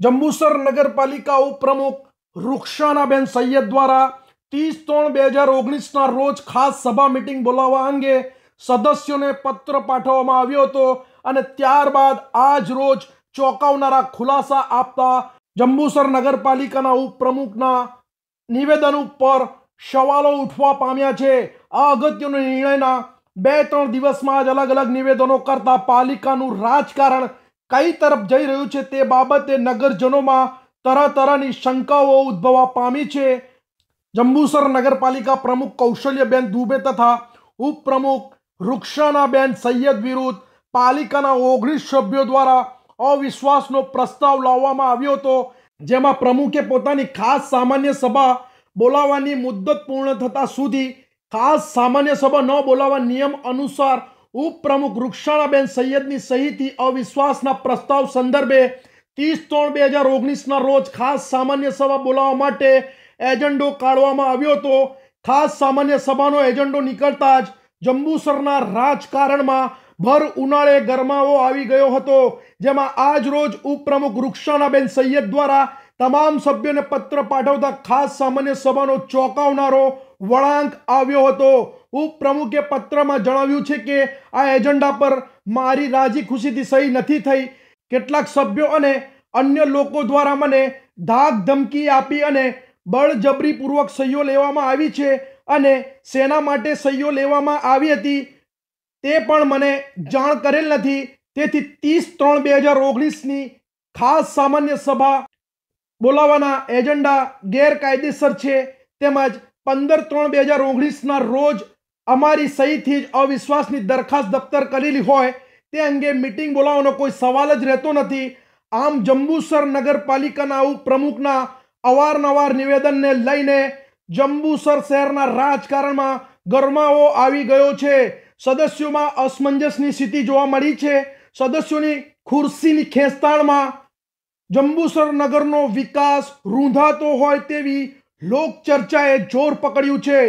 જંબુસર નગરપાલિકા ઉપપ્રમુખ રૂક્ષાનાબેન સૈયદ દ્વારા ત્રીસ ત્રણ બે હજાર ઓગણીસના રોજ ખાસ સભા મિટિંગ બોલાવવા અંગે સદસ્યોને પત્ર પાઠવવામાં આવ્યો હતો અને ત્યારબાદ આજ રોજ ચોંકાવનારા ખુલાસા આપતા જંબુસર નગરપાલિકાના ઉપપ્રમુખના નિવેદન ઉપર સવાલો ઉઠવા પામ્યા છે. આ અગત્યનો નિર્ણયના બે ત્રણ દિવસમાં જ અલગ અલગ નિવેદનો કરતા પાલિકાનું રાજકારણ કઈ તરફ જઈ રહ્યું છે તે બાબતે નગરજનોમાં તરહ તરહની શંકાઓ ઉદ્ભવવા પામી છે. જંબુસર નગરપાલિકા પ્રમુખ કૌશલ્યબેન દુબે તથા ઉપપ્રમુખ રૂક્ષાનાબેન સૈયદ વિરુદ્ધ પાલિકાના ઓગણીસ સભ્યો દ્વારા અવિશ્વાસનો પ્રસ્તાવ લાવવામાં આવ્યો હતો, જેમાં પ્રમુખે પોતાની ખાસ સામાન્ય સભા બોલાવવાની મુદ્દત પૂર્ણ થતાં સુધી ખાસ સામાન્ય સભા ન બોલાવવા નિયમ અનુસાર ઉપપ્રમુખ રૂક્ષાણાબેન સૈયદની સહીથી અવિશ્વાસના પ્રસ્તાવ સંદર્ભે ત્રીસ ત્રણ બે હજાર ઓગણીસના રોજ ખાસ સામાન્ય સભા બોલાવવા માટે એજન્ડો કાઢવામાં આવ્યો હતો. ખાસ સામાન્ય સભાનો એજન્ડો નીકળતા જ જંબુસરના રાજકારણમાં ભર ઉનાળે ગરમાવો આવી ગયો હતો, જેમાં આજ રોજ ઉપપ્રમુખ રૂક્ષાણાબેન સૈયદ દ્વારા તમામ સભ્યોને પત્ર પાઠવતા ખાસ સામાન્ય સભાનો ચોંકાવનારો વળાંક આવ્યો હતો. ઉપપ્રમુખે પત્રમાં જણાવ્યું છે કે આ એજન્ડા પર મારી રાજી ખુશીથી સહી નથી થઈ. કેટલાક સભ્યો અને અન્ય લોકો દ્વારા મને ધાક ધમકી આપી અને બળજબરીપૂર્વક સહીઓ લેવામાં આવી છે અને શેના માટે સહીઓ લેવામાં આવી હતી. તે પણ મને જાણ કરેલ નથી. તેથી ત્રીસ ત્રણ બે હજાર ઓગણીસની ખાસ સામાન્ય સભા બોલાવવાના એજન્ડા ગેરકાયદેસર છે. તેમજ પંદર ત્રણ બે હજાર ઓગણીસના રોજ અમારી સહીથી જ અવિશ્વાસની દરખાસ્ત દફતર કરેલી હોય તે અંગે મિટિંગ બોલાવવાનો કોઈ સવાલ જ રહેતો નથી. આમ જંબુસર નગરપાલિકાના ઉપપ્રમુખના અવારનવાર નિવેદનને લઈને જંબુસર શહેરના રાજકારણમાં ગરમાવો આવી ગયો છે. સદસ્યોમાં અસમંજસની સ્થિતિ જોવા મળી છે. સદસ્યોની ખુરશીની ખેંચતાણમાં જંબુસર નગરનો વિકાસ રૂંધાતો હોય તેવી લોકચર્ચાએ જોર પકડ્યું છે.